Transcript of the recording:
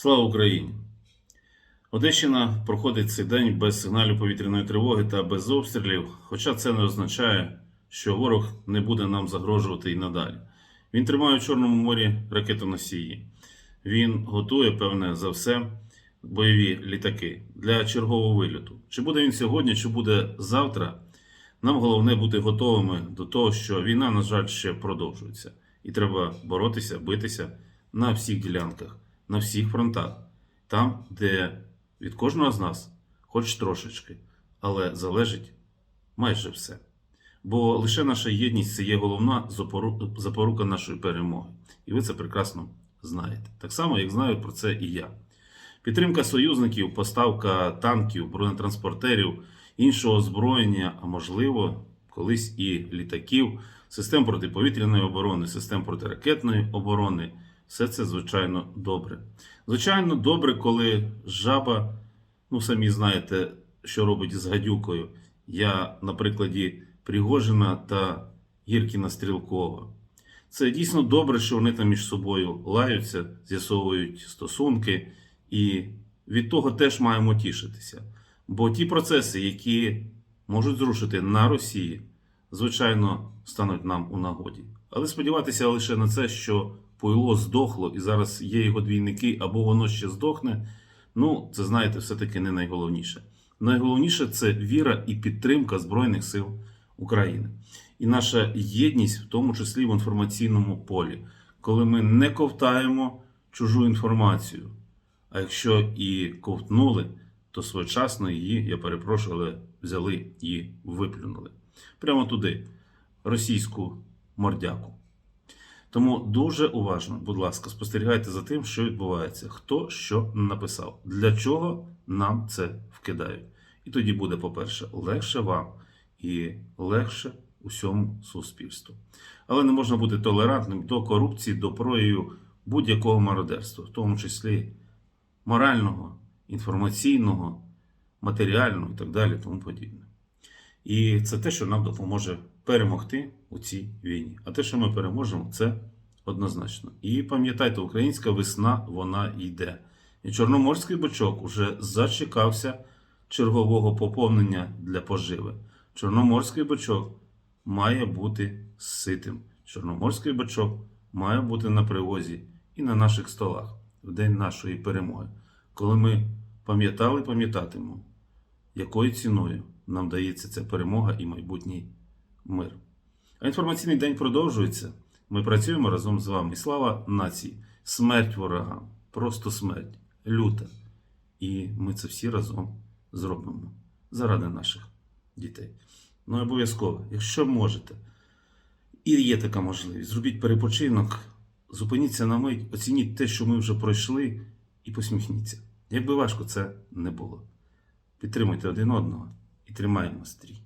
Слава Україні! Одещина проходить цей день без сигналів повітряної тривоги та без обстрілів, хоча це не означає, що ворог не буде нам загрожувати і надалі. Він тримає у Чорному морі ракетоносії. Він готує, певне, за все бойові літаки для чергового вильоту. Чи буде він сьогодні, чи буде завтра? Нам головне бути готовими до того, що війна, на жаль, ще продовжується, і треба боротися, битися на всіх ділянках, на всіх фронтах, там, де від кожного з нас, хоч трошечки, але залежить майже все. Бо лише наша єдність це є головна запорука нашої перемоги. І ви це прекрасно знаєте. Так само, як знаю про це і я. Підтримка союзників, поставка танків, бронетранспортерів, іншого озброєння, а можливо, колись і літаків, систем протиповітряної оборони, систем протиракетної оборони. Все це, звичайно, добре. Звичайно, добре, коли жаба, ну самі знаєте, що робить з гадюкою. Я на прикладі Пригожина та Гіркіна Стрілкова. Це дійсно добре, що вони там між собою лаються, з'ясовують стосунки, і від того теж маємо тішитися. Бо ті процеси, які можуть зрушити на Росії, звичайно, стануть нам у нагоді. Але сподіватися лише на це, що пойло здохло і зараз є його двійники, або воно ще здохне. Ну, це знаєте, все-таки не найголовніше. Найголовніше це віра і підтримка Збройних сил України. І наша єдність, в тому числі в інформаційному полі, коли ми не ковтаємо чужу інформацію. А якщо і ковтнули, то своєчасно її, я перепрошую, але взяли і виплюнули. Прямо туди, російську мордяку. Тому дуже уважно, будь ласка, спостерігайте за тим, що відбувається, хто що написав, для чого нам це вкидають. І тоді буде, по-перше, легше вам і легше усьому суспільству. Але не можна бути толерантним до корупції, до проявів будь-якого мародерства, в тому числі морального, інформаційного, матеріального і так далі, тому подібне. І це те, що нам допоможе перемогти у цій війні. А те, що ми переможемо, це однозначно. І пам'ятайте, українська весна вона йде. І Чорноморський бичок уже зачекався чергового поповнення для поживи. Чорноморський бичок має бути ситим. Чорноморський бичок має бути на привозі і на наших столах в день нашої перемоги, коли ми пам'ятали, пам'ятатимемо, якою ціною нам дається ця перемога і майбутній мир. А інформаційний день продовжується. Ми працюємо разом з вами. Слава нації! Смерть ворогам! Просто смерть, люта. І ми це всі разом зробимо заради наших дітей. Ну і обов'язково, якщо можете, і є така можливість, зробіть перепочинок, зупиніться на мить, оцініть те, що ми вже пройшли, і посміхніться. Якби важко це не було. Підтримуйте один одного і тримаємо стрій.